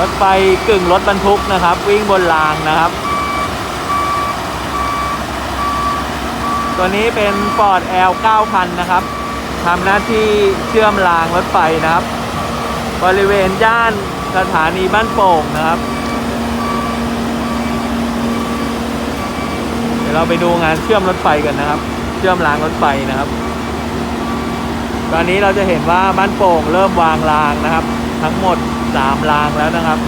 รถไฟกึ่งรถบรรทุกนะครับ วิ่งบนรางนะครับ ตัวนี้เป็น Ford L 9000นะครับทำหน้าที่เชื่อมรางรถไฟนะครับ บริเวณย่านสถานีบ้านโป่งนะครับ เดี๋ยวเราไปดูงานเชื่อมรถไฟกันนะครับ เชื่อมรางรถไฟนะครับ ตอนนี้เราจะเห็นว่าบ้านโป่งเริ่มวางรางนะครับ ทั้งหมด 3 รางแล้วนะครับ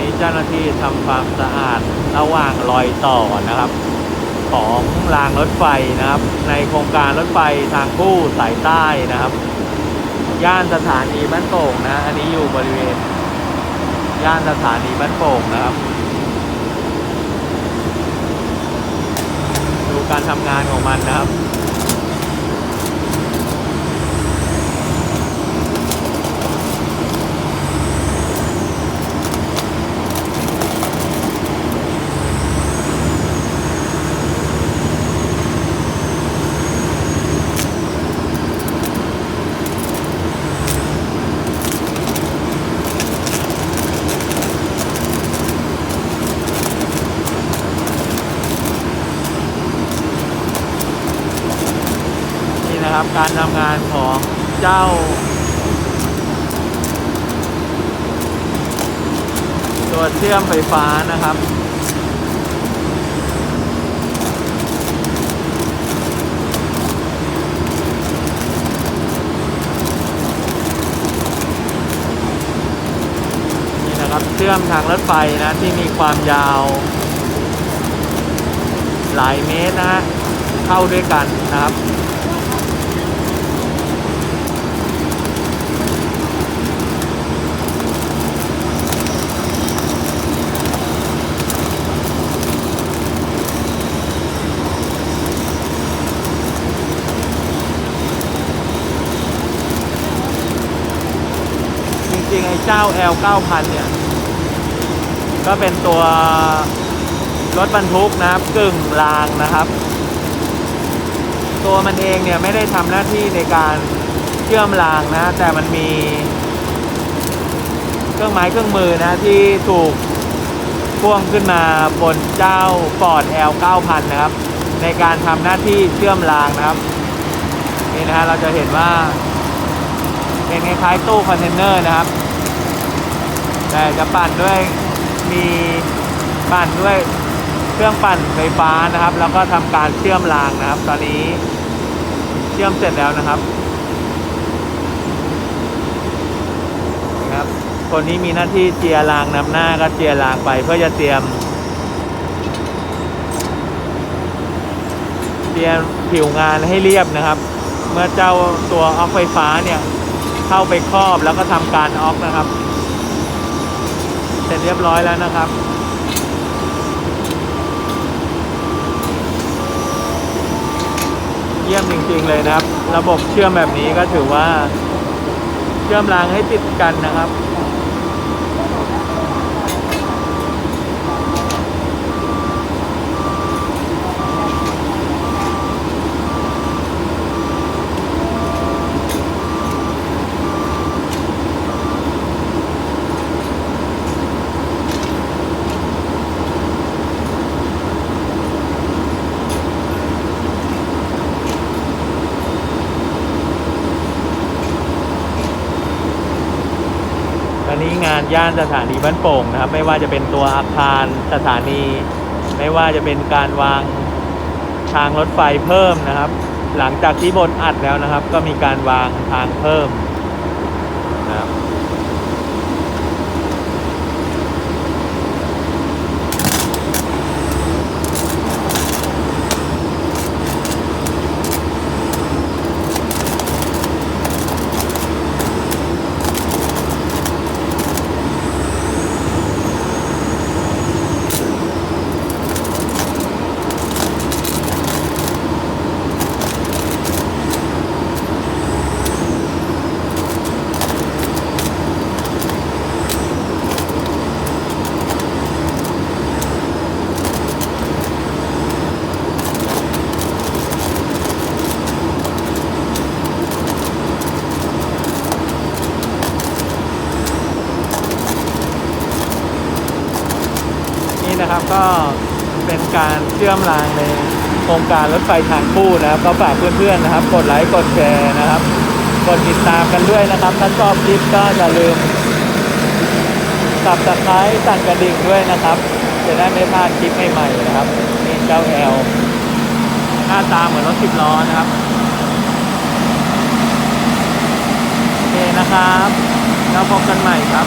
นี้เจ้าหน้าที่ทำความสะอาดระหว่างรอยต่อนะครับ ของรางรถไฟนะครับ ในโครงการรถไฟทางคู่สายใต้นะครับ ย่านสถานีบ้านโป่งนะ อันนี้อยู่บริเวณ ย่านสถานีบ้านโป่งนะครับ ดูการทำงานของมันนะครับ นะครับ การทำงานของเจ้า ตัวเชื่อมไฟฟ้านะครับนี่นะครับเชื่อมทางรถไฟนะที่มีความยาว หลายเมตรนะฮะเข้าด้วยกันนะครับ เจ้า L 9000เนี่ย ก็เป็นตัวรถบรรทุกนะครับกึ่งรางนะครับ ตัวมันเองเนี่ยไม่ได้ทำหน้าที่ในการเชื่อมรางนะ แต่มันมี เครื่องไม้เครื่องมือนะที่ถูกพ่วงขึ้นมาบนเจ้า Ford L 9000นะครับ ในการทำหน้าที่เชื่อมรางนะครับนี่นะฮะเราจะเห็นว่าเป็นคล้ายๆตู้คอนเทนเนอร์นะครับ แต่จะปั่นด้วยมีปั่นด้วยเครื่องปั่นไฟฟ้านะครับ แล้วก็ทำการเชื่อมรางนะครับ ตอนนี้เชื่อมเสร็จแล้วนะครับนะครับ คนนี้มีหน้าที่เจียรางนำหน้าก็เจียรางไปเพื่อจะเตรียมเตรียมผิวงานให้เรียบนะครับ เมื่อเจ้าตัวออกไฟฟ้าเนี่ยเข้าไปครอบแล้วก็ทำการออกนะครับ สร็จเรียบร้อยแล้วนะครับ เยี่ยมจริงๆเลยนะครับ ระบบเชื่อมแบบนี้ก็ถือว่า เชื่อมรางให้ติดกันนะครับ อันนี้งานย่านสถานีบ้านโป่งนะครับ ไม่ว่าจะเป็นตัวอาคารสถานี ไม่ว่าจะเป็นการวางทางรถไฟเพิ่มนะครับ หลังจากที่บนอัดแล้วนะครับ ก็มีการวางทางเพิ่ม ก็เป็นการเชื่อมรางในโครงการรถไฟทางคู่นะครับ ก็ฝากเพื่อนๆนะครับ กดไลค์กดแชร์นะครับ กดติดตามกันด้วยนะครับ ถ้าชอบคลิปก็อย่าลืมสับตะไคร้สั่นกระดิ่งด้วยนะครับ จะได้ไม่พลาดคลิปใหม่ๆนะครับนี่เจ้าแอลหน้าตาเหมือนรถสิบล้อนะครับโอเคนะครับ แล้วพบกันใหม่ครับ